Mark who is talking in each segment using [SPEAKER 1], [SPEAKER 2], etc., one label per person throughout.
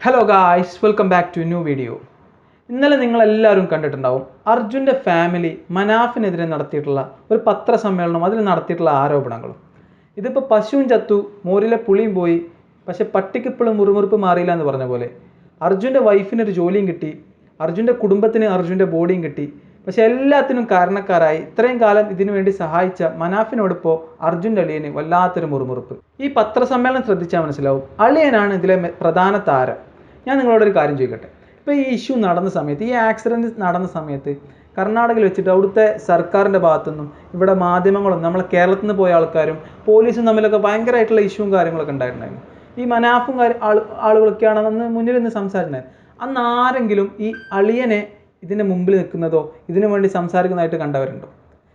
[SPEAKER 1] Hello guys welcome back to new video ഇന്നലെ നിങ്ങളെല്ലാവരും കണ്ടിട്ടുണ്ടാവും അർജുന്റെ ഫാമിലി മനാഫിനെതിരെ നടത്തിയിട്ടുള്ള ഒരു പത്രസമ്മേളനം അതിൽ നടത്തിയിട്ടുള്ള ആരോപണങ്ങളും. ഇതിപ്പോൾ പശുവും ചത്തു മോരിലെ പുളിയും പോയി പക്ഷെ പട്ടിക്ക് ഇപ്പോഴും മുറുമുറുപ്പ് മാറിയില്ല എന്ന് പറഞ്ഞ പോലെ. അർജുന്റെ വൈഫിനൊരു ജോലിയും കിട്ടി അർജുന്റെ കുടുംബത്തിന് അർജുന്റെ ബോഡിയും കിട്ടി. പക്ഷെ എല്ലാത്തിനും കാരണക്കാരായി ഇത്രയും കാലം ഇതിനു വേണ്ടി സഹായിച്ച മനാഫിനോടിപ്പോൾ അർജുന്റെ അളിയന് വല്ലാത്തൊരു മുറുമുറുപ്പ്. ഈ പത്രസമ്മേളനം ശ്രദ്ധിച്ചാൽ മനസ്സിലാവും. അളിയനാണ് ഇതിലെ പ്രധാന താരം. ഞാൻ നിങ്ങളോടൊരു കാര്യം ചോദിക്കട്ടെ? ഇപ്പോൾ ഈ ഇഷ്യൂ നടന്ന സമയത്ത് ഈ ആക്സിഡന്റ് നടന്ന സമയത്ത് കർണാടകയിൽ വെച്ചിട്ട് അവിടുത്തെ സർക്കാരിന്റെ ഭാഗത്തുനിന്നും ഇവിടെ മാധ്യമങ്ങളും നമ്മളെ കേരളത്തിൽ നിന്ന് പോയ ആൾക്കാരും പോലീസും തമ്മിലൊക്കെ ഭയങ്കരമായിട്ടുള്ള ഇഷ്യൂവും കാര്യങ്ങളൊക്കെ ഉണ്ടായിട്ടുണ്ടായിരുന്നു. ഈ മനാഫും ആൾ ആളുകളൊക്കെയാണ് അന്ന് മുന്നിൽ നിന്ന് സംസാരിച്ചിട്ടുണ്ടായിരുന്നത് അന്ന് ആരെങ്കിലും ഈ അളിയനെ ഇതിന്റെ മുമ്പിൽ നിൽക്കുന്നതോ ഇതിനു വേണ്ടി സംസാരിക്കുന്നതായിട്ട് കണ്ടവരുണ്ടോ?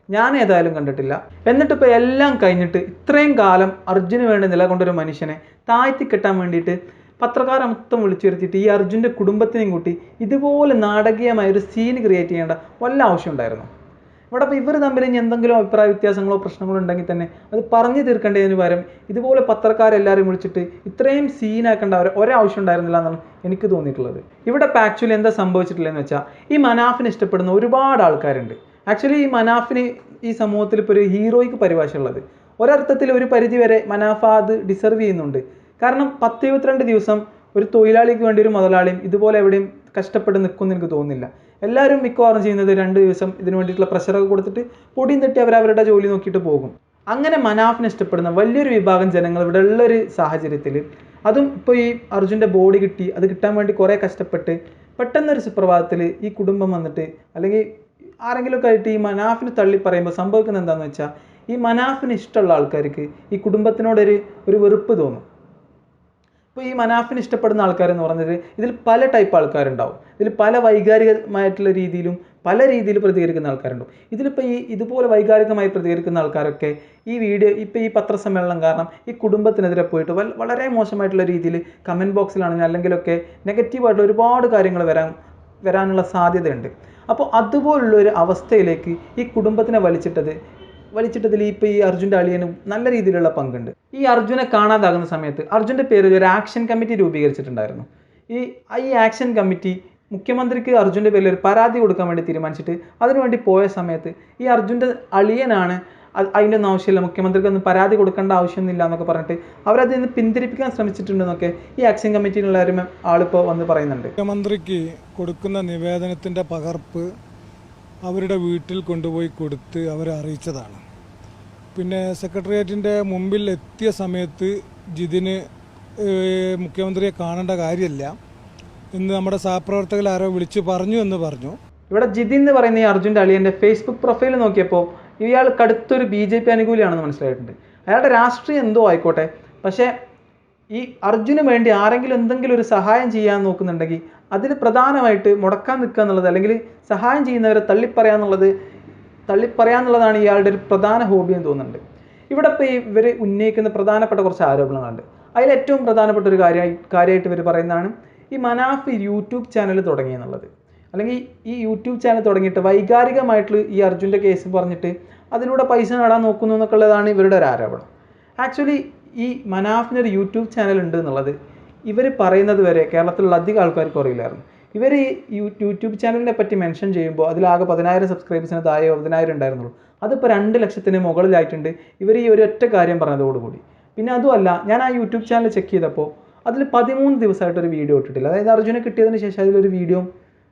[SPEAKER 1] ഞാൻ ഏതായാലും കണ്ടിട്ടില്ല. എന്നിട്ട് ഇപ്പോൾ എല്ലാം കഴിഞ്ഞിട്ട് ഇത്രയും കാലം അർജുന് വേണ്ടി നിലകൊണ്ടൊരു മനുഷ്യനെ താഴ്ത്തി കെട്ടാൻ വേണ്ടിയിട്ട് പത്രക്കാരെ മൊത്തം വിളിച്ചു വരുത്തിയിട്ട് ഈ അർജുന്റെ കുടുംബത്തിനെയും കൂട്ടി ഇതുപോലെ നാടകീയമായ ഒരു സീൻ ക്രിയേറ്റ് ചെയ്യേണ്ട വല്ല ആവശ്യമുണ്ടായിരുന്നു. ഇവിടെ ഇവർ തമ്മിൽ ഇനി എന്തെങ്കിലും അഭിപ്രായ വ്യത്യാസങ്ങളോ പ്രശ്നങ്ങളോ ഉണ്ടെങ്കിൽ തന്നെ അത് പറഞ്ഞു തീർക്കേണ്ടതിന് പകരം ഇതുപോലെ പത്രക്കാരെല്ലാവരും വിളിച്ചിട്ട് ഇത്രയും സീനാക്കേണ്ട ഒരു ഒരാവശ്യം ഉണ്ടായിരുന്നില്ല എന്നാണ് എനിക്ക് തോന്നിയിട്ടുള്ളത്. ഇവിടെ ഇപ്പോൾ ആക്ച്വലി എന്താ സംഭവിച്ചിട്ടില്ലെന്ന് വെച്ചാൽ ഈ മനാഫിനെ ഇഷ്ടപ്പെടുന്ന ഒരുപാട് ആൾക്കാരുണ്ട്. ആക്ച്വലി ഈ മനാഫിന് ഈ സമൂഹത്തിൽ ഇപ്പോൾ ഒരു ഹീറോയ്ക്ക് പരിഭാഷയുള്ളത്. ഒരർത്ഥത്തിൽ ഒരു പരിധി വരെ മനാഫ അത് ഡിസർവ് ചെയ്യുന്നുണ്ട്. കാരണം പത്ത് ഇരുപത്തിരണ്ട് ദിവസം ഒരു തൊഴിലാളിക്ക് വേണ്ടി ഒരു മുതലാളിയും ഇതുപോലെ എവിടെയും കഷ്ടപ്പെട്ട് നിൽക്കുമെന്ന് എനിക്ക് തോന്നുന്നില്ല. എല്ലാവരും മിക്കവാറും ചെയ്യുന്നത് രണ്ട് ദിവസം ഇതിന് വേണ്ടിയിട്ടുള്ള പ്രഷറൊക്കെ കൊടുത്തിട്ട് പൊടിയും തട്ടി അവർ അവരുടെ ജോലി നോക്കിയിട്ട് പോകും. അങ്ങനെ മനാഫിനെ ഇഷ്ടപ്പെടുന്ന വലിയൊരു വിഭാഗം ജനങ്ങൾ ഇവിടെ ഉള്ളൊരു സാഹചര്യത്തിൽ അതും ഇപ്പോൾ ഈ അർജുന്റെ ബോഡി കിട്ടി അത് കിട്ടാൻ വേണ്ടി കുറേ കഷ്ടപ്പെട്ട് പെട്ടെന്നൊരു സുപ്രഭാതത്തിൽ ഈ കുടുംബം വന്നിട്ട് അല്ലെങ്കിൽ ആരെങ്കിലുമൊക്കെ ആയിട്ട് ഈ മനാഫിനെ തള്ളി പറയുമ്പോൾ സംഭവിക്കുന്നത് എന്താണെന്ന് വെച്ചാൽ ഈ മനാഫിന് ഇഷ്ടമുള്ള ആൾക്കാർക്ക് ഈ കുടുംബത്തിനോടൊരു ഒരു വെറുപ്പ് തോന്നും. ഇപ്പോൾ ഈ മനാഫിന് ഇഷ്ടപ്പെടുന്ന ആൾക്കാരെന്ന് പറഞ്ഞത് ഇതിൽ പല ടൈപ്പ് ആൾക്കാരുണ്ടാവും. ഇതിൽ പല വൈകാരികമായിട്ടുള്ള രീതിയിലും പല രീതിയിൽ പ്രതികരിക്കുന്ന ആൾക്കാരുണ്ടാവും. ഇതിലിപ്പോൾ ഈ ഇതുപോലെ വൈകാരികമായി പ്രതികരിക്കുന്ന ആൾക്കാരൊക്കെ ഈ വീഡിയോ ഇപ്പോൾ ഈ പത്രസമ്മേളനം കാരണം ഈ കുടുംബത്തിനെതിരെ പോയിട്ട് വളരെ മോശമായിട്ടുള്ള രീതിയിൽ കമന്റ് ബോക്സിലാണെങ്കിൽ അല്ലെങ്കിലൊക്കെ നെഗറ്റീവായിട്ടുള്ള ഒരുപാട് കാര്യങ്ങൾ വരാൻ വരാനുള്ള സാധ്യതയുണ്ട്. അപ്പോൾ അതുപോലുള്ള ഒരു അവസ്ഥയിലേക്ക് ഈ കുടുംബത്തിനെ വലിച്ചിട്ടത് വലിച്ചിട്ടതിൽ ഇപ്പോൾ ഈ അർജുന്റെ അളിയനും നല്ല രീതിയിലുള്ള പങ്കുണ്ട്. ഈ അർജുനെ കാണാതാകുന്ന സമയത്ത് അർജുന്റെ പേരിൽ ഒരു ആക്ഷൻ കമ്മിറ്റി രൂപീകരിച്ചിട്ടുണ്ടായിരുന്നു. ഈ ഈ ആക്ഷൻ കമ്മിറ്റി മുഖ്യമന്ത്രിക്ക് അർജുന്റെ പേരിൽ ഒരു പരാതി കൊടുക്കാൻ വേണ്ടി തീരുമാനിച്ചിട്ട് അതിനുവേണ്ടി പോയ സമയത്ത് ഈ അർജുന്റെ അളിയനാണ് അത് അതിന്റെ ഒന്നും ആവശ്യമില്ല മുഖ്യമന്ത്രിക്ക് ഒന്നും പരാതി കൊടുക്കേണ്ട ആവശ്യമൊന്നുമില്ല എന്നൊക്കെ പറഞ്ഞിട്ട് അവരതിൽ നിന്ന് പിന്തിരിപ്പിക്കാൻ ശ്രമിച്ചിട്ടുണ്ടെന്നൊക്കെ ഈ ആക്ഷൻ കമ്മിറ്റിയിലുള്ള ആളിപ്പോൾ വന്ന് പറയുന്നുണ്ട്.
[SPEAKER 2] മുഖ്യമന്ത്രിക്ക് കൊടുക്കുന്ന നിവേദനത്തിന്റെ പകർപ്പ് അവരുടെ വീട്ടിൽ കൊണ്ടുപോയി കൊടുത്ത് അവരെ അറിയിച്ചതാണ്. പിന്നെ സെക്രട്ടേറിയറ്റിന്റെ മുമ്പിൽ എത്തിയ സമയത്ത് ജിതിന് മുഖ്യമന്ത്രിയെ കാണേണ്ട കാര്യമല്ല എന്ന് നമ്മുടെ സഹപ്രവർത്തകർ ആരോ വിളിച്ചു പറഞ്ഞു എന്ന് പറഞ്ഞു.
[SPEAKER 1] ഇവിടെ ജിതിൻ എന്ന് പറയുന്ന ഈ അർജുന്റെ അളിയന്റെ ഫേസ്ബുക്ക് പ്രൊഫൈൽ നോക്കിയപ്പോൾ ഇയാൾ കടുത്തൊരു ബി ജെ പി അനുകൂലിയാണെന്ന് മനസ്സിലായിട്ടുണ്ട്. അയാളുടെ രാഷ്ട്രീയം എന്തോ ആയിക്കോട്ടെ. പക്ഷേ ഈ അർജുന് വേണ്ടി ആരെങ്കിലും എന്തെങ്കിലും ഒരു സഹായം ചെയ്യാൻ നോക്കുന്നുണ്ടെങ്കിൽ അതിന് പ്രധാനമായിട്ട് മുടക്കാൻ നിൽക്കുക എന്നുള്ളത് അല്ലെങ്കിൽ സഹായം ചെയ്യുന്നവരെ തള്ളിപ്പറയുക എന്നുള്ളത് തള്ളിപ്പറയുക എന്നുള്ളതാണ് ഇയാളുടെ ഒരു പ്രധാന ഹോബി എന്ന് തോന്നുന്നുണ്ട്. ഇവിടെ ഇപ്പോൾ ഇവർ ഉന്നയിക്കുന്ന പ്രധാനപ്പെട്ട കുറച്ച് ആരോപണങ്ങളുണ്ട്. അതിൽ ഏറ്റവും പ്രധാനപ്പെട്ട ഒരു കാര്യമായി കാര്യമായിട്ട് ഇവർ പറയുന്നതാണ് ഈ മനാഫ് യൂട്യൂബ് ചാനൽ തുടങ്ങി എന്നുള്ളത്. അല്ലെങ്കിൽ ഈ യൂട്യൂബ് ചാനൽ തുടങ്ങിയിട്ട് വൈകാരികമായിട്ടുള്ള ഈ അർജുന്റെ കേസ് പറഞ്ഞിട്ട് അതിലൂടെ പൈസ നേടാൻ നോക്കുന്നു എന്നൊക്കെയുള്ളതാണ് ഇവരുടെ ഒരു ആരോപണം. ആക്ച്വലി ഈ മനാഫിനൊരു യൂട്യൂബ് ചാനൽ ഉണ്ട് എന്നുള്ളത് ഇവർ പറയുന്നത് വരെ കേരളത്തിലുള്ള അധികം ആൾക്കാർക്ക് അറിയില്ലായിരുന്നു. ഇവർ ഈ യൂട്യൂബ് ചാനലിനെ പറ്റി മെൻഷൻ ചെയ്യുമ്പോൾ അതിലാകെ പതിനായിരം സബ്സ്ക്രൈബേഴ്സിന് താഴെ പതിനായിരം ഉണ്ടായിരുന്നുള്ളൂ. അതിപ്പോൾ രണ്ട് ലക്ഷത്തിന് മുകളിലായിട്ടുണ്ട്. ഇവർ ഈ ഒരു ഒറ്റ കാര്യം പറഞ്ഞതോടുകൂടി. പിന്നെ അതുമല്ല ഞാൻ ആ യൂട്യൂബ് ചാനൽ ചെക്ക് ചെയ്തപ്പോൾ അതിൽ പതിമൂന്ന് ദിവസമായിട്ടൊരു വീഡിയോ ഇട്ടിട്ടില്ല. അതായത് അർജുനെ കിട്ടിയതിന് ശേഷം അതിലൊരു വീഡിയോ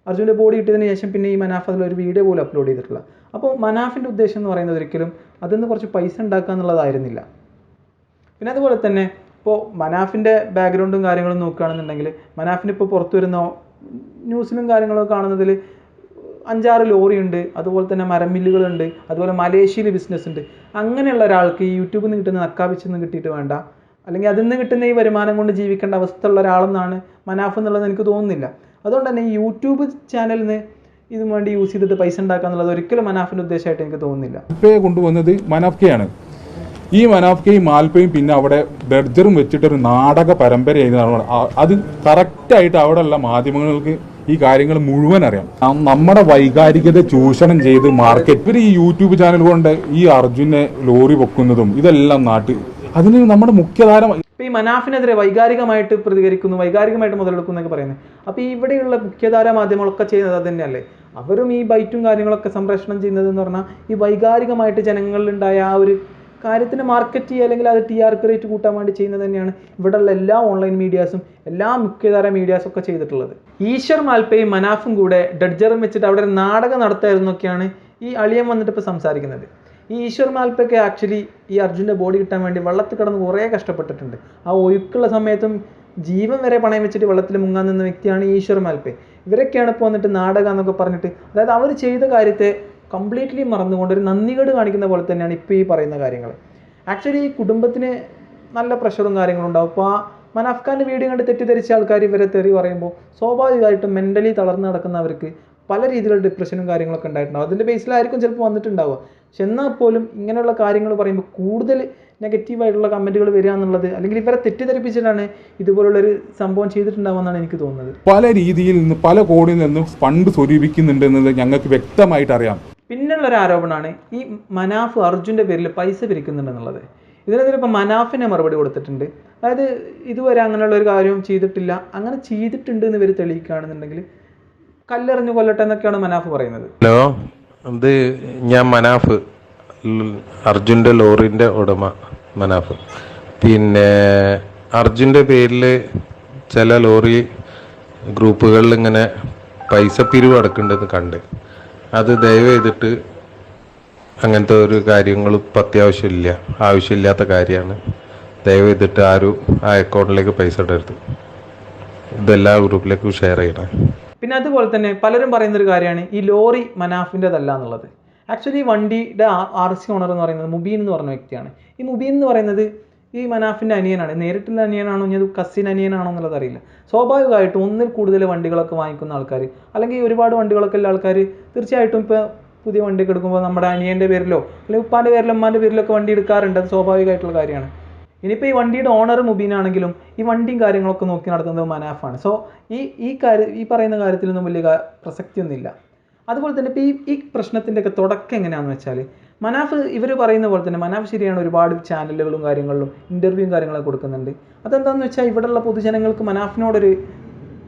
[SPEAKER 1] അർജുന്റെ ബോഡി കിട്ടിയതിന് ശേഷം പിന്നെ ഈ മനാഫ് അതിലൊരു വീഡിയോ പോലും അപ്ലോഡ് ചെയ്തിട്ടില്ല. അപ്പോൾ മനാഫിന്റെ ഉദ്ദേശം എന്ന് പറയുന്നത് ഒരിക്കലും അതിൽ നിന്ന് കുറച്ച് പൈസ ഉണ്ടാക്കുക എന്നുള്ളതായിരുന്നില്ല പിന്നെ അതുപോലെ തന്നെ ഇപ്പോൾ മനാഫിന്റെ ബാക്ക്ഗ്രൗണ്ടും കാര്യങ്ങളും നോക്കുകയാണെന്നുണ്ടെങ്കിൽ മനാഫിന് ഇപ്പോൾ പുറത്തു വരുന്ന ന്യൂസിലും കാര്യങ്ങളും കാണുന്നതിൽ അഞ്ചാറ് ലോറിയുണ്ട് അതുപോലെ തന്നെ മരമില്ലുകളുണ്ട് അതുപോലെ മലേഷ്യയിൽ ബിസിനസ് ഉണ്ട്. അങ്ങനെയുള്ള ഒരാൾക്ക് ഈ യൂട്യൂബിൽ നിന്ന് കിട്ടുന്ന നക്കാപ്പിച്ചിൽ നിന്ന് കിട്ടിയിട്ട് വേണ്ട. അല്ലെങ്കിൽ അതിൽ നിന്ന് കിട്ടുന്ന ഈ വരുമാനം കൊണ്ട് ജീവിക്കേണ്ട അവസ്ഥ ഉള്ള ഒരാളെന്നാണ് മനാഫ് എന്നുള്ളത് എനിക്ക് തോന്നുന്നില്ല. അതുകൊണ്ട് തന്നെ ഈ യൂട്യൂബ് ചാനലിൽ നിന്ന് വേണ്ടി യൂസ് ചെയ്തിട്ട് പൈസ ഉണ്ടാക്കുക എന്നുള്ളത് ഒരിക്കലും മനാഫിന്റെ ഉദ്ദേശമായിട്ട് എനിക്ക് തോന്നുന്നില്ല.
[SPEAKER 3] കൊണ്ടുവന്നത് മനാഫ്കയാണ്. ഈ മനാഫ്കയും മാൽപ്പയും പിന്നെ അവിടെ ബെർജറും വെച്ചിട്ടൊരു നാടക പരമ്പരയായിരുന്നു അത് കറക്റ്റായിട്ട് അവിടെയുള്ള മാധ്യമങ്ങൾക്ക് ഈ കാര്യങ്ങൾ മുഴുവൻ അറിയാം. നമ്മുടെ വൈകാരികത ചൂഷണം ചെയ്ത് മാർക്കറ്റ് ഇവർ ഈ യൂട്യൂബ് ചാനൽ കൊണ്ട് ഈ അർജുനെ ലോറി പൊക്കുന്നതും ഇതെല്ലാം നാട്ടിൽ അതിന് നമ്മുടെ മുഖ്യധാര
[SPEAKER 1] ഈ മനാഫിനെതിരെ വൈകാരികമായിട്ട് പ്രതികരിക്കുന്നു വൈകാരികമായിട്ട് മുതലെടുക്കുന്നു പറയുന്നത്. അപ്പോൾ ഇവിടെയുള്ള മുഖ്യധാര മാധ്യമങ്ങളൊക്കെ ചെയ്യുന്നത് അത് തന്നെയല്ലേ അവരും ഈ ബൈറ്റും കാര്യങ്ങളൊക്കെ സംപ്രേഷണം ചെയ്യുന്നത് എന്ന് പറഞ്ഞാൽ ഈ വൈകാരികമായിട്ട് ജനങ്ങളിലുണ്ടായ ആ ഒരു കാര്യത്തിന് മാർക്കറ്റ് ചെയ്യുക അല്ലെങ്കിൽ അത് ടി ആർ പി റേറ്റ് കൂട്ടാൻ വേണ്ടി ചെയ്യുന്നത് തന്നെയാണ് ഇവിടെയുള്ള എല്ലാ ഓൺലൈൻ മീഡിയാസും എല്ലാ മുഖ്യധാര മീഡിയാസും ഒക്കെ ചെയ്തിട്ടുള്ളത്. ഈശ്വർ മാൽപ്പയും മനാഫും കൂടെ ഡഡ്ജറും വെച്ചിട്ട് അവിടെ ഒരു നാടകം നടത്തായിരുന്നൊക്കെയാണ് ഈ അളിയൻ വന്നിട്ട് ഇപ്പോൾ സംസാരിക്കുന്നത്. ഈ ഈശ്വർ മാൽപ്പയ്ക്ക് ആക്ച്വലി ഈ അർജുന്റെ ബോഡി കിട്ടാൻ വേണ്ടി വെള്ളത്തിൽ കിടന്ന് കുറേ കഷ്ടപ്പെട്ടിട്ടുണ്ട്. ആ ഒഴുക്കുള്ള സമയത്തും ജീവൻ വരെ പണയം വെച്ചിട്ട് വെള്ളത്തിൽ മുങ്ങാൻ നിന്ന വ്യക്തിയാണ് ഈശ്വർ മാൽപ്പെ ഇവരൊക്കെയാണ് ഇപ്പോൾ വന്നിട്ട് നാടകം എന്നൊക്കെ പറഞ്ഞിട്ട് അതായത് അവർ ചെയ്ത കാര്യത്തെ കംപ്ലീറ്റ്ലി മറന്നുകൊണ്ട് ഒരു നന്ദികേട് കാണിക്കുന്ന പോലെ തന്നെയാണ് ഇപ്പോൾ ഈ പറയുന്ന കാര്യങ്ങൾ ആക്ച്വലി ഈ കുടുംബത്തിന് നല്ല പ്രഷറും കാര്യങ്ങളും ഉണ്ടാവും. അപ്പോൾ ആ മനാഫ് വീട് വീഡിയോ കണ്ട് തെറ്റിദ്ധരിച്ച ആൾക്കാർ ഇവരെ തെറി പറയുമ്പോൾ സ്വാഭാവികമായിട്ടും മെന്റലി തളർന്നു നടക്കുന്നവർക്ക് പല രീതിയിലുള്ള ഡിപ്രഷനും കാര്യങ്ങളൊക്കെ ഉണ്ടായിട്ടുണ്ടാവും. അതിന്റെ ബേസിലായിരിക്കും ചിലപ്പോൾ വന്നിട്ടുണ്ടാവുക. പക്ഷെ എന്നാൽ പോലും ഇങ്ങനെയുള്ള കാര്യങ്ങൾ പറയുമ്പോൾ കൂടുതൽ നെഗറ്റീവായിട്ടുള്ള കമന്റുകൾ വരിക എന്നുള്ളത് അല്ലെങ്കിൽ ഇവരെ തെറ്റിദ്ധരിപ്പിച്ചിട്ടാണ് ഇതുപോലുള്ളൊരു സംഭവം ചെയ്തിട്ടുണ്ടാവുമെന്നാണ് എനിക്ക് തോന്നുന്നത്.
[SPEAKER 3] പല രീതിയിൽ നിന്ന് പല കോണിൽ നിന്നും ഫണ്ട് സ്വരൂപിക്കുന്നുണ്ട് എന്നത് ഞങ്ങൾക്ക് വ്യക്തമായിട്ട് അറിയാം.
[SPEAKER 1] പിന്നുള്ളൊരു ആരോപണമാണ് ഈ മനാഫ് അർജുന്റെ പേരിൽ പൈസ പിരിക്കുന്നുണ്ടെന്നുള്ളത്. ഇതിനെതിരെ ഇപ്പോൾ മനാഫിനെ മറുപടി കൊടുത്തിട്ടുണ്ട്. അതായത് ഇതുവരെ അങ്ങനെയുള്ള ഒരു കാര്യവും ചെയ്തിട്ടില്ല. അങ്ങനെ ചെയ്തിട്ടുണ്ട് എന്ന് ഇവർ തെളിയിക്കുകയാണെന്നുണ്ടെങ്കിൽ കല്ലെറിഞ്ഞു കൊല്ലട്ടെ എന്നൊക്കെയാണ് മനാഫ് പറയുന്നത്.
[SPEAKER 4] ഹലോ ഇത് ഞാൻ മനാഫ് അർജുന്റെ ലോറിന്റെ ഉടമ മനാഫ്. പിന്നെ അർജുന്റെ പേരിൽ ചില ലോറി ഗ്രൂപ്പുകളിൽ ഇങ്ങനെ പൈസ പിരിവ് അടക്കുന്നുണ്ടെന്ന് കണ്ട്. അത് ദയവ് ചെയ്തിട്ട് അങ്ങനത്തെ ഒരു കാര്യങ്ങൾ ഇപ്പം അത്യാവശ്യമില്ല. ആവശ്യമില്ലാത്ത കാര്യമാണ്. ദയവ് ചെയ്തിട്ട് ആരും ആ അക്കൗണ്ടിലേക്ക് പൈസ ഇടരുത്. ഇതെല്ലാ ഗ്രൂപ്പിലേക്കും ഷെയർ ചെയ്യണം.
[SPEAKER 1] പിന്നെ അതുപോലെ തന്നെ പലരും പറയുന്ന ഒരു കാര്യമാണ് ഈ ലോറി മനാഫിന്റെതല്ല എന്നുള്ളത് ആക്ച്വലി വണ്ടിയുടെ ആർ സി ഓണർ എന്ന് പറയുന്നത് മുബീൻ എന്ന് പറഞ്ഞ വ്യക്തിയാണ്. ഈ മുബീൻ എന്ന് പറയുന്നത് ഈ മനാഫിന്റെ അനിയനാണ്. നേരിട്ടുള്ള അനിയനാണോ ഇനി അത് കസിൻ അനിയനാണോ എന്നുള്ളത് അറിയില്ല. സ്വാഭാവികമായിട്ടും ഒന്നിൽ കൂടുതൽ വണ്ടികളൊക്കെ വാങ്ങിക്കുന്ന ആൾക്കാർ അല്ലെങ്കിൽ ഒരുപാട് വണ്ടികളൊക്കെ ഉള്ള ആൾക്കാർ തീർച്ചയായിട്ടും ഇപ്പോൾ പുതിയ വണ്ടി എടുക്കുമ്പോൾ നമ്മുടെ അനിയന്റെ പേരിലോ അല്ലെങ്കിൽ ഉപ്പാന്റെ പേരിലോ ഉമ്മാന്റെ പേരിലോ ഒക്കെ വണ്ടി എടുക്കാറുണ്ട്. അത് സ്വാഭാവികമായിട്ടുള്ള കാര്യമാണ്. ഇനിയിപ്പോൾ ഈ വണ്ടിയുടെ ഓണർ മുബീനാണെങ്കിലും ഈ വണ്ടിയും കാര്യങ്ങളൊക്കെ നോക്കി നടത്തുന്നത് മനാഫാണ്. സോ ഈ ഈ കാര്യം ഈ പറയുന്ന കാര്യത്തിലൊന്നും വലിയ പ്രസക്തിയൊന്നുമില്ല. അതുപോലെ തന്നെ ഇപ്പോൾ ഈ ഈ പ്രശ്നത്തിന്റെയൊക്കെ തുടക്കം എങ്ങനെയാണെന്ന് വെച്ചാൽ മനാഫ് ഇവർ പറയുന്ന പോലെ തന്നെ മനാഫ് ശരിയാണ് ഒരുപാട് ചാനലുകളും കാര്യങ്ങളിലും ഇന്റർവ്യൂവും കാര്യങ്ങളൊക്കെ കൊടുക്കുന്നുണ്ട്. അതെന്താണെന്ന് വെച്ചാൽ ഇവിടെയുള്ള പൊതുജനങ്ങൾക്ക് മനാഫിനോടൊരു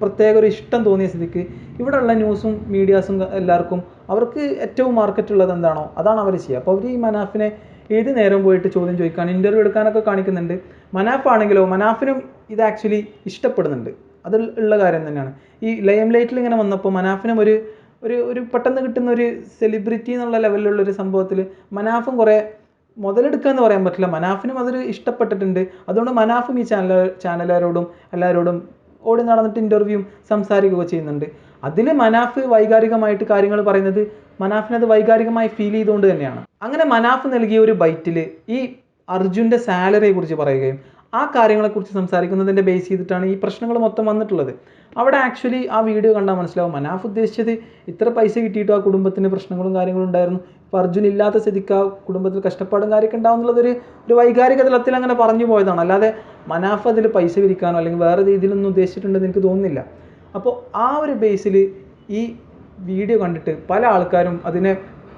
[SPEAKER 1] പ്രത്യേക ഒരു ഇഷ്ടം തോന്നിയ സ്ഥിതിക്ക് ഇവിടെയുള്ള ന്യൂസും മീഡിയാസും എല്ലാവർക്കും അവർക്ക് ഏറ്റവും മാർക്കറ്റ് ഉള്ളത് എന്താണോ അതാണ് അവർ ചെയ്യുക. അപ്പോൾ അവർ ഈ മനാഫിനെ ഏത് നേരം പോയിട്ട് ചോദ്യം ചോദിക്കാൻ ഇന്റർവ്യൂ എടുക്കാനൊക്കെ കാണിക്കുന്നുണ്ട്. മനാഫാണെങ്കിലോ മനാഫിനും ഇത് ആക്ച്വലി ഇഷ്ടപ്പെടുന്നുണ്ട്. അത് ഉള്ള കാര്യം തന്നെയാണ്. ഈ ലൈം ലൈറ്റിൽ ഇങ്ങനെ വന്നപ്പോൾ മനാഫിനും ഒരു ഒരു ഒരു പെട്ടെന്ന് കിട്ടുന്ന ഒരു സെലിബ്രിറ്റി എന്നുള്ള ലെവലിലുള്ള ഒരു സംഭവത്തിൽ മനാഫും കുറേ മുതലെടുക്കുക എന്ന് പറയാൻ പറ്റില്ല. മനാഫിനും അതൊരു ഇഷ്ടപ്പെട്ടിട്ടുണ്ട്. അതുകൊണ്ട് മനാഫും ഈ ചാനൽ ചാനലുകാരോടും എല്ലാവരോടും ഓടി നടന്നിട്ട് ഇന്റർവ്യൂവും സംസാരിക്കുകയൊക്കെ ചെയ്യുന്നുണ്ട്. അതിൽ മനാഫ് വൈകാരികമായിട്ട് കാര്യങ്ങൾ പറയുന്നത് മനാഫിനത് വൈകാരികമായി ഫീൽ ചെയ്തുകൊണ്ട് തന്നെയാണ്. അങ്ങനെ മനാഫ് നൽകിയ ഒരു ബൈറ്റിൽ ഈ അർജുന്റെ സാലറിയെ കുറിച്ച് പറയുകയും ആ കാര്യങ്ങളെക്കുറിച്ച് സംസാരിക്കുന്നതിന്റെ ബേസ് ചെയ്തിട്ടാണ് ഈ പ്രശ്നങ്ങൾ മൊത്തം വന്നിട്ടുള്ളത്. അവിടെ ആക്ച്വലി ആ വീഡിയോ കണ്ടാൽ മനസ്സിലാവും മനാഫ് ഉദ്ദേശിച്ചത് ഇത്ര പൈസ കിട്ടിയിട്ട് ആ കുടുംബത്തിന് പ്രശ്നങ്ങളും കാര്യങ്ങളും ഉണ്ടായിരുന്നു. ഇപ്പോൾ അർജുൻ ഇല്ലാത്ത സ്ഥിതിക്ക് ആ കുടുംബത്തിൽ കഷ്ടപ്പാടും കാര്യമൊക്കെ ഉണ്ടാവുന്നുള്ളതൊരു ഒരു വൈകാരിക തലത്തിൽ അങ്ങനെ പറഞ്ഞു പോയതാണ്. അല്ലാതെ മനാഫ് അതിൽ പൈസ വിരിക്കാനോ അല്ലെങ്കിൽ വേറെ രീതിയിലൊന്നും ഉദ്ദേശിച്ചിട്ടുണ്ടെന്ന് എനിക്ക് തോന്നുന്നില്ല. അപ്പോൾ ആ ഒരു ബേസിൽ ഈ വീഡിയോ കണ്ടിട്ട് പല ആൾക്കാരും അതിനെ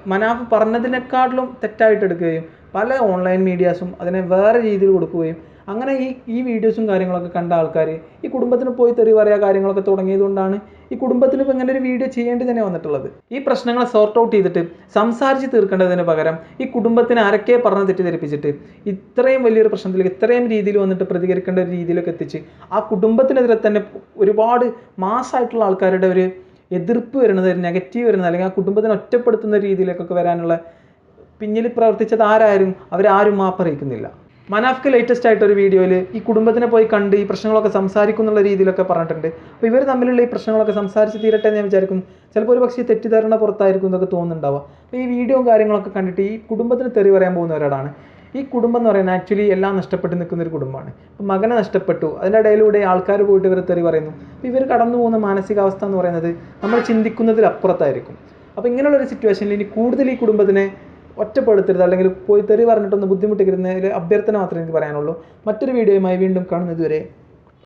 [SPEAKER 1] മനാഫ് പറഞ്ഞതിനെക്കാട്ടിലും തെറ്റായിട്ട് എടുക്കുകയും പല ഓൺലൈൻ മീഡിയാസും അതിനെ വേറെ രീതിയിൽ കൊടുക്കുകയും അങ്ങനെ ഈ ഈ വീഡിയോസും കാര്യങ്ങളൊക്കെ കണ്ട ആൾക്കാർ ഈ കുടുംബത്തിന് പോയി തെറി പറയുക കാര്യങ്ങളൊക്കെ തുടങ്ങിയതുകൊണ്ടാണ് ഈ കുടുംബത്തിന് ഇപ്പോൾ ഇങ്ങനെ ഒരു വീഡിയോ ചെയ്യേണ്ടി തന്നെ വന്നിട്ടുള്ളത്. ഈ പ്രശ്നങ്ങളെ സോർട്ട് ഔട്ട് ചെയ്തിട്ട് സംസാരിച്ച് തീർക്കേണ്ടതിന് പകരം ഈ കുടുംബത്തിന് ആരൊക്കെ പറഞ്ഞ് തെറ്റിദ്ധരിപ്പിച്ചിട്ട് ഇത്രയും വലിയൊരു പ്രശ്നത്തിലേക്ക് ഇത്രയും രീതിയിൽ വന്നിട്ട് പ്രതികരിക്കേണ്ട ഒരു രീതിയിലൊക്കെ എത്തിച്ച് ആ കുടുംബത്തിനെതിരെ തന്നെ ഒരുപാട് മാസമായിട്ടുള്ള ആൾക്കാരുടെ ഒരു എതിർപ്പ് വരുന്നത് നെഗറ്റീവ് വരുന്നത് അല്ലെങ്കിൽ ആ കുടുംബത്തിനെ ഒറ്റപ്പെടുത്തുന്ന രീതിയിലേക്കൊക്കെ വരാനുള്ള പിന്നിൽ പ്രവർത്തിച്ചത് ആരാരും അവരാരും മാപ്പറിയിക്കുന്നില്ല മനാഫ്ക്ക് ലേറ്റസ്റ്റ് ആയിട്ട് ഒരു വീഡിയോയിൽ ഈ കുടുംബത്തിനെ പോയി കണ്ട് ഈ പ്രശ്നങ്ങളൊക്കെ സംസാരിക്കും എന്നുള്ള രീതിയിലൊക്കെ പറഞ്ഞിട്ടുണ്ട്. അപ്പോൾ ഇവർ തമ്മിലുള്ള ഈ പ്രശ്നങ്ങളൊക്കെ സംസാരിച്ച് തീരട്ടെ എന്ന് ഞാൻ വിചാരിക്കുന്നു ചിലപ്പോൾ ഒരു പക്ഷേ തെറ്റിദ്ധാരണ പുറത്തായിരിക്കും എന്നൊക്കെ തോന്നുന്നുണ്ടാവുക അപ്പോൾ ഈ വീഡിയോയും കാര്യങ്ങളൊക്കെ കണ്ടിട്ട് ഈ കുടുംബത്തിന് തെറി പറയാൻ പോകുന്ന ഒരാളാണ്. ഈ കുടുംബം എന്ന് പറയുന്നത് ആക്ച്വലി എല്ലാം നഷ്ടപ്പെട്ട് നിൽക്കുന്ന ഒരു കുടുംബമാണ്. അപ്പോൾ മകനെ നഷ്ടപ്പെട്ടു. അതിന്റെ ഇടയിലൂടെ ആൾക്കാർ പോയിട്ട് ഇവരെ തെറി പറയുന്നു. അപ്പോൾ ഇവർ കടന്നു പോകുന്ന മാനസികാവസ്ഥ എന്ന് പറയുന്നത് നമ്മൾ ചിന്തിക്കുന്നതിലപ്പുറത്തായിരിക്കും. അപ്പോൾ ഇങ്ങനെയുള്ള ഒരു സിറ്റുവേഷനിൽ ഇനി കൂടുതൽ ഈ കുടുംബത്തിനെ ഒറ്റപ്പെടുത്തരുത് അല്ലെങ്കിൽ പോയി തെറി പറഞ്ഞിട്ടൊന്ന് ബുദ്ധിമുട്ടിക്കരുന്ന ഒരു അഭ്യർത്ഥന മാത്രമേ എനിക്ക് പറയാനുള്ളൂ. മറ്റൊരു വീഡിയോയുമായി വീണ്ടും കാണുന്നതുവരെ